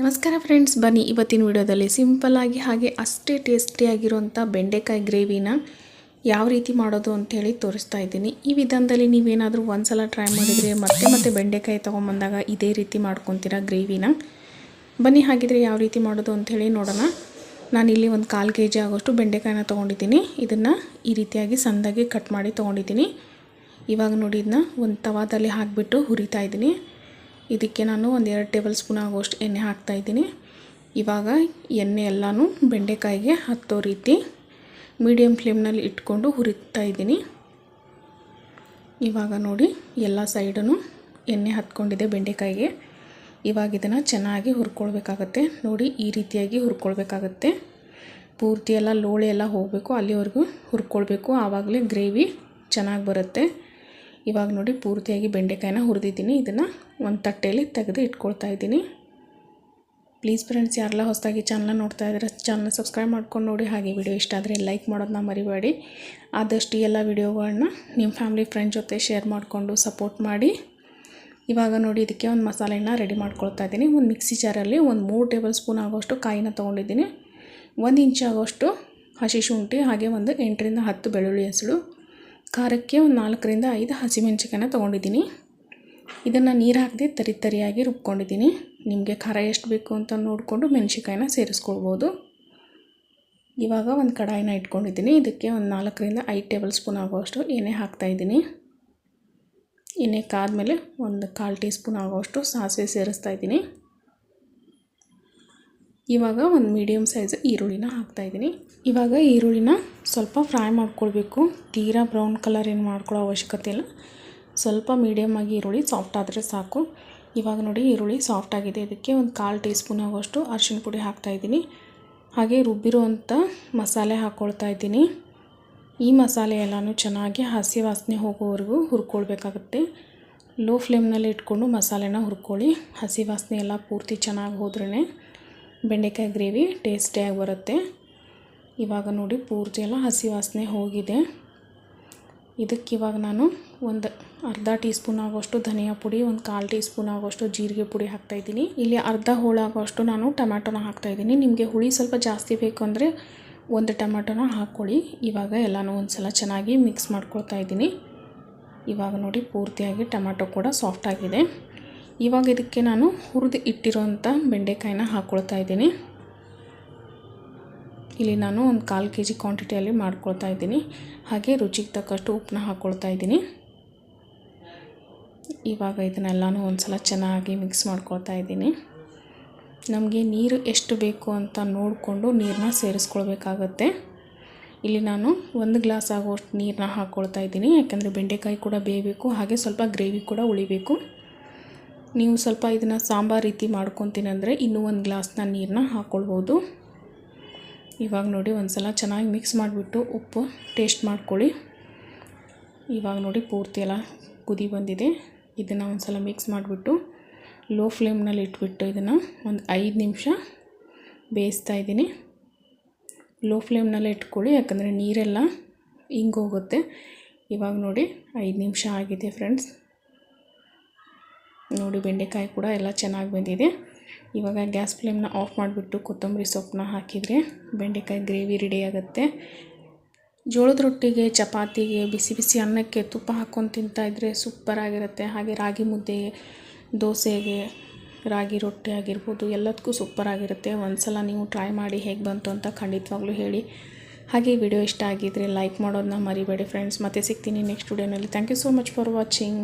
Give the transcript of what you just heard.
ನಮಸ್ಕಾರ ಫ್ರೆಂಡ್ಸ್, ಬನ್ನಿ ಇವತ್ತಿನ ವಿಡಿಯೋದಲ್ಲಿ ಸಿಂಪಲ್ಲಾಗಿ ಹಾಗೆ ಅಷ್ಟೇ ಟೇಸ್ಟಿಯಾಗಿರುವಂಥ ಬೆಂಡೆಕಾಯಿ ಗ್ರೇವಿನ ಯಾವ ರೀತಿ ಮಾಡೋದು ಅಂಥೇಳಿ ತೋರಿಸ್ತಾ ಇದ್ದೀನಿ. ಈ ವಿಧಾನದಲ್ಲಿ ನೀವೇನಾದರೂ ಒಂದು ಸಲ ಟ್ರೈ ಮಾಡಿದರೆ ಮತ್ತೆ ಮತ್ತೆ ಬೆಂಡೆಕಾಯಿ ತೊಗೊಂಬಂದಾಗ ಇದೇ ರೀತಿ ಮಾಡ್ಕೊತೀರಾ ಗ್ರೇವಿನ? ಬನ್ನಿ ಹಾಗಿದ್ರೆ ಯಾವ ರೀತಿ ಮಾಡೋದು ಅಂಥೇಳಿ ನೋಡೋಣ. ನಾನಿಲ್ಲಿ ಒಂದು ಕಾಲು ಕೆ ಜಿ ಆಗೋಷ್ಟು ಬೆಂಡೆಕಾಯಿನ ತೊಗೊಂಡಿದ್ದೀನಿ. ಇದನ್ನು ಈ ರೀತಿಯಾಗಿ ಸಣ್ಣದಾಗಿ ಕಟ್ ಮಾಡಿ ತೊಗೊಂಡಿದ್ದೀನಿ. ಇವಾಗ ನೋಡಿ, ಇದನ್ನ ಒಂದು ತವಾದಲ್ಲಿ ಹಾಕಿಬಿಟ್ಟು ಹುರಿತಾ ಇದ್ದೀನಿ. ಇದಕ್ಕೆ ನಾನು ಒಂದು ಎರಡು ಟೇಬಲ್ ಸ್ಪೂನ್ ಆಗುವಷ್ಟು ಎಣ್ಣೆ ಹಾಕ್ತಾಯಿದ್ದೀನಿ ಇವಾಗ ಎಣ್ಣೆ ಎಲ್ಲನೂ ಬೆಂಡೆಕಾಯಿಗೆ ಹತ್ತೋ ರೀತಿ ಮೀಡಿಯಮ್ ಫ್ಲೇಮ್ನಲ್ಲಿ ಇಟ್ಕೊಂಡು ಹುರಿತಾ ಇದ್ದೀನಿ. ಇವಾಗ ನೋಡಿ ಎಲ್ಲ ಸೈಡೂ ಎಣ್ಣೆ ಹತ್ಕೊಂಡಿದೆ ಬೆಂಡೆಕಾಯಿಗೆ. ಇವಾಗ ಇದನ್ನು ಚೆನ್ನಾಗಿ ಹುರ್ಕೊಳ್ಬೇಕಾಗತ್ತೆ. ನೋಡಿ ಈ ರೀತಿಯಾಗಿ ಹುರ್ಕೊಳ್ಬೇಕಾಗತ್ತೆ. ಪೂರ್ತಿ ಎಲ್ಲ ಲೋಳೆ ಎಲ್ಲ ಹೋಗಬೇಕು, ಅಲ್ಲಿವರೆಗೂ ಹುರ್ಕೊಳ್ಬೇಕು. ಆವಾಗಲೇ ಗ್ರೇವಿ ಚೆನ್ನಾಗಿ ಬರುತ್ತೆ. ಇವಾಗ ನೋಡಿ ಪೂರ್ತಿಯಾಗಿ ಬೆಂಡೆಕಾಯಿನ ಹುರಿದಿದ್ದೀನಿ. ಇದನ್ನು ಒಂದು ತಟ್ಟೆಯಲ್ಲಿ ತೆಗೆದು ಇಟ್ಕೊಳ್ತಾ ಇದ್ದೀನಿ. ಪ್ಲೀಸ್ ಫ್ರೆಂಡ್ಸ್ ಯಾರೆಲ್ಲ ಹೊಸದಾಗಿ ಚಾನಲ್ ನೋಡ್ತಾ ಇದ್ದಾರೆ ಚಾನಲ್ ಸಬ್ಸ್ಕ್ರೈಬ್ ಮಾಡ್ಕೊಂಡು ನೋಡಿ. ಹಾಗೆ ವಿಡಿಯೋ ಇಷ್ಟ ಆದರೆ ಲೈಕ್ ಮಾಡೋದನ್ನ ಮರಿಬೇಡಿ. ಆದಷ್ಟು ಎಲ್ಲ ವಿಡಿಯೋಗಳನ್ನ ನಿಮ್ಮ ಫ್ಯಾಮಿಲಿ ಫ್ರೆಂಡ್ ಜೊತೆ ಶೇರ್ ಮಾಡಿಕೊಂಡು ಸಪೋರ್ಟ್ ಮಾಡಿ. ಇವಾಗ ನೋಡಿ ಇದಕ್ಕೆ ಒಂದು ಮಸಾಲೆನ ರೆಡಿ ಮಾಡ್ಕೊಳ್ತಾ ಇದ್ದೀನಿ. ಒಂದು ಮಿಕ್ಸಿ ಜಾರಲ್ಲಿ ಒಂದು ಮೂರು ಟೇಬಲ್ ಸ್ಪೂನ್ ಆಗೋಷ್ಟು ಕಾಯಿನ ತೊಗೊಂಡಿದ್ದೀನಿ. ಒಂದು ಇಂಚ್ ಆಗೋಷ್ಟು ಹಸಿ ಶುಂಠಿ, ಹಾಗೆ ಒಂದು ಎಂಟರಿಂದ ಹತ್ತು ಬೆಳ್ಳುಳ್ಳಿ ಹೆಸಳು. ಖಾರಕ್ಕೆ ಒಂದು ನಾಲ್ಕರಿಂದ ಐದು ಹಸಿಮೆಣ್ಸಿಕಾಯನ್ನ ತೊಗೊಂಡಿದ್ದೀನಿ. ಇದನ್ನು ನೀರು ಹಾಕದೆ ತರಿ ತರಿಯಾಗಿ ರುಬ್ಕೊಂಡಿದ್ದೀನಿ. ನಿಮಗೆ ಖಾರ ಎಷ್ಟು ಬೇಕು ಅಂತ ನೋಡಿಕೊಂಡು ಮೆಣಸಿಕಾಯಿನ ಸೇರಿಸ್ಕೊಳ್ಬೋದು. ಇವಾಗ ಒಂದು ಕಡಾಯಿನ ಇಟ್ಕೊಂಡಿದ್ದೀನಿ. ಇದಕ್ಕೆ ಒಂದು ನಾಲ್ಕರಿಂದ ಐದು ಟೇಬಲ್ ಸ್ಪೂನ್ ಆಗುವಷ್ಟು ಎಣ್ಣೆ ಹಾಕ್ತಾಯಿದ್ದೀನಿ ಎಣ್ಣೆ ಕಾದ್ಮೇಲೆ ಒಂದು ಕಾಲು ಟೀ ಸ್ಪೂನ್ ಆಗುವಷ್ಟು ಸಾಸಿವೆ ಸೇರಿಸ್ತಾ ಇದ್ದೀನಿ. ಇವಾಗ ಒಂದು ಮೀಡಿಯಮ್ ಸೈಜ್ ಈರುಳ್ಳಿನ ಹಾಕ್ತಾಯಿದ್ದೀನಿ ಇವಾಗ ಈರುಳ್ಳಿನ ಸ್ವಲ್ಪ ಫ್ರೈ ಮಾಡ್ಕೊಳ್ಬೇಕು. ತೀರಾ ಬ್ರೌನ್ ಕಲರ್ ಏನು ಮಾಡ್ಕೊಳ್ಳೋ ಅವಶ್ಯಕತೆ ಇಲ್ಲ. ಸ್ವಲ್ಪ ಮೀಡಿಯಮ್ ಆಗಿ ಈರುಳ್ಳಿ ಸಾಫ್ಟ್ ಆದರೆ ಸಾಕು. ಇವಾಗ ನೋಡಿ ಈರುಳ್ಳಿ ಸಾಫ್ಟ್ ಆಗಿದೆ. ಇದಕ್ಕೆ ಒಂದು ಕಾಲು ಟೀ ಸ್ಪೂನ್ ಆಗೋಷ್ಟು ಅರಿಶಿಣ ಪುಡಿ ಹಾಕ್ತಾಯಿದ್ದೀನಿ ಹಾಗೆ ರುಬ್ಬಿರುವಂಥ ಮಸಾಲೆ ಹಾಕ್ಕೊಳ್ತಾ ಇದ್ದೀನಿ. ಈ ಮಸಾಲೆ ಎಲ್ಲನೂ ಚೆನ್ನಾಗಿ ಹಸಿ ವಾಸನೆ ಹೋಗೋವರೆಗೂ ಹುರ್ಕೊಳ್ಬೇಕಾಗುತ್ತೆ. ಲೋ ಫ್ಲೇಮ್ನಲ್ಲಿ ಇಟ್ಕೊಂಡು ಮಸಾಲೆನ ಹುರ್ಕೊಳ್ಳಿ. ಹಸಿ ವಾಸನೆ ಎಲ್ಲ ಪೂರ್ತಿ ಚೆನ್ನಾಗಿ ಹೋದ್ರೇ ಬೆಂಡೆಕಾಯಿ ಗ್ರೇವಿ ಟೇಸ್ಟಿಯಾಗಿ ಬರುತ್ತೆ. ಇವಾಗ ನೋಡಿ, ಪೂರ್ತಿ ಎಲ್ಲ ಹಸಿ ವಾಸನೆ ಹೋಗಿದೆ. ಇದಕ್ಕೆ ಇವಾಗ ನಾನು ಒಂದು ಅರ್ಧ ಟೀ ಸ್ಪೂನ್ ಆಗೋಷ್ಟು ಧನಿಯಾ ಪುಡಿ, ಒಂದು ಕಾಲು ಟೀ ಸ್ಪೂನ್ ಆಗೋಷ್ಟು ಜೀರಿಗೆ ಪುಡಿ ಹಾಕ್ತಾಯಿದ್ದೀನಿ ಇಲ್ಲಿ ಅರ್ಧ ಹೋಳಾಗೋಷ್ಟು ನಾನು ಟೊಮ್ಯಾಟೊನ ಹಾಕ್ತಾಯಿದ್ದೀನಿ ನಿಮಗೆ ಹುಳಿ ಸ್ವಲ್ಪ ಜಾಸ್ತಿ ಬೇಕು ಅಂದರೆ ಒಂದು ಟೊಮ್ಯಾಟೊನ ಹಾಕ್ಕೊಳ್ಳಿ. ಇವಾಗ ಎಲ್ಲನೂ ಒಂದು ಸಲ ಚೆನ್ನಾಗಿ ಮಿಕ್ಸ್ ಮಾಡ್ಕೊಳ್ತಾ ಇದ್ದೀನಿ. ಇವಾಗ ನೋಡಿ, ಪೂರ್ತಿಯಾಗಿ ಟೊಮ್ಯಾಟೊ ಕೂಡ ಸಾಫ್ಟ್ ಆಗಿದೆ. ಇವಾಗ ಇದಕ್ಕೆ ನಾನು ಹುರಿದು ಇಟ್ಟಿರೋಂಥ ಬೆಂಡೆಕಾಯಿನ ಹಾಕ್ಕೊಳ್ತಾ ಇದ್ದೀನಿ. ಇಲ್ಲಿ ನಾನು ಒಂದು ಕಾಲು ಕೆ ಜಿ ಕ್ವಾಂಟಿಟಿಯಲ್ಲಿ ಮಾಡ್ಕೊಳ್ತಾ ಇದ್ದೀನಿ. ಹಾಗೆ ರುಚಿಗೆ ತಕ್ಕಷ್ಟು ಉಪ್ಪನ್ನ ಹಾಕ್ಕೊಳ್ತಾ ಇದ್ದೀನಿ. ಇವಾಗ ಇದನ್ನೆಲ್ಲನೂ ಒಂದು ಸಲ ಚೆನ್ನಾಗಿ ಮಿಕ್ಸ್ ಮಾಡ್ಕೊಳ್ತಾ ಇದ್ದೀನಿ. ನಮಗೆ ನೀರು ಎಷ್ಟು ಬೇಕು ಅಂತ ನೋಡಿಕೊಂಡು ನೀರನ್ನ ಸೇರಿಸ್ಕೊಳ್ಬೇಕಾಗತ್ತೆ. ಇಲ್ಲಿ ನಾನು ಒಂದು ಗ್ಲಾಸ್ ಆಗೋಷ್ಟು ನೀರನ್ನ ಹಾಕ್ಕೊಳ್ತಾ ಇದ್ದೀನಿ. ಯಾಕೆಂದರೆ ಬೆಂಡೆಕಾಯಿ ಕೂಡ ಬೇಯಬೇಕು, ಹಾಗೆ ಸ್ವಲ್ಪ ಗ್ರೇವಿ ಕೂಡ ಉಳಿಬೇಕು. ನೀವು ಸ್ವಲ್ಪ ಇದನ್ನು ಸಾಂಬಾರು ರೀತಿ ಮಾಡ್ಕೊತೀನಿ ಅಂದರೆ ಇನ್ನೂ ಒಂದು ಗ್ಲಾಸ್ನ ನೀರನ್ನ ಹಾಕ್ಕೊಳ್ಬೋದು ಇವಾಗ ನೋಡಿ ಒಂದು ಸಲ ಚೆನ್ನಾಗಿ ಮಿಕ್ಸ್ ಮಾಡಿಬಿಟ್ಟು ಉಪ್ಪು ಟೇಸ್ಟ್ ಮಾಡ್ಕೊಳ್ಳಿ. ಇವಾಗ ನೋಡಿ ಪೂರ್ತಿ ಎಲ್ಲ ಕುದಿ ಬಂದಿದೆ. ಇದನ್ನು ಒಂದು ಸಲ ಮಿಕ್ಸ್ ಮಾಡಿಬಿಟ್ಟು ಲೋ ಫ್ಲೇಮ್ನಲ್ಲಿ ಇಟ್ಬಿಟ್ಟು ಇದನ್ನು ಒಂದು ಐದು ನಿಮಿಷ ಬೇಯಿಸ್ತಾ ಇದ್ದೀನಿ. ಲೋ ಫ್ಲೇಮ್ನಲ್ಲಿ ಇಟ್ಕೊಳ್ಳಿ, ಯಾಕಂದರೆ ನೀರೆಲ್ಲ ಹಿಂಗೋಗುತ್ತೆ ಇವಾಗ ನೋಡಿ ಐದು ನಿಮಿಷ ಆಗಿದೆ ಫ್ರೆಂಡ್ಸ್. ನೋಡಿ ಬೆಂಡೆಕಾಯಿ ಕೂಡ ಎಲ್ಲ ಚೆನ್ನಾಗಿ ಬಂದಿದೆ. ಇವಾಗ ಗ್ಯಾಸ್ ಫ್ಲೇಮ್ನ ಆಫ್ ಮಾಡಿಬಿಟ್ಟು ಕೊತ್ತಂಬರಿ ಸೊಪ್ಪನ್ನ ಹಾಕಿದರೆ ಬೆಂಡೆಕಾಯಿ ಗ್ರೇವಿ ರೆಡಿ ಆಗುತ್ತೆ. ಜೋಳದ ರೊಟ್ಟಿಗೆ, ಚಪಾತಿಗೆ, ಬಿಸಿ ಬಿಸಿ ಅನ್ನಕ್ಕೆ ತುಪ್ಪ ಹಾಕ್ಕೊಂಡು ತಿಂತಾಯಿದ್ರೆ ಸೂಪರಾಗಿರುತ್ತೆ ಹಾಗೆ ರಾಗಿ ಮುದ್ದೆಗೆ ದೋಸೆಗೆ ರಾಗಿ ರೊಟ್ಟಿ ಆಗಿರ್ಬೋದು, ಎಲ್ಲದಕ್ಕೂ ಸೂಪರಾಗಿರುತ್ತೆ ಒಂದು ಸಲ ನೀವು ಟ್ರೈ ಮಾಡಿ ಹೇಗೆ ಬಂತು ಅಂತ ಖಂಡಿತವಾಗ್ಲೂ ಹೇಳಿ. ಹಾಗೆ ವಿಡಿಯೋ ಇಷ್ಟ ಆಗಿದ್ದರೆ ಲೈಕ್ ಮಾಡೋದನ್ನ ಮರಿಬೇಡಿ ಫ್ರೆಂಡ್ಸ್ ಮತ್ತೆ ಸಿಗ್ತೀನಿ ನೆಕ್ಸ್ಟ್ ವಿಡಿಯೋನಲ್ಲಿ thank you so much for watching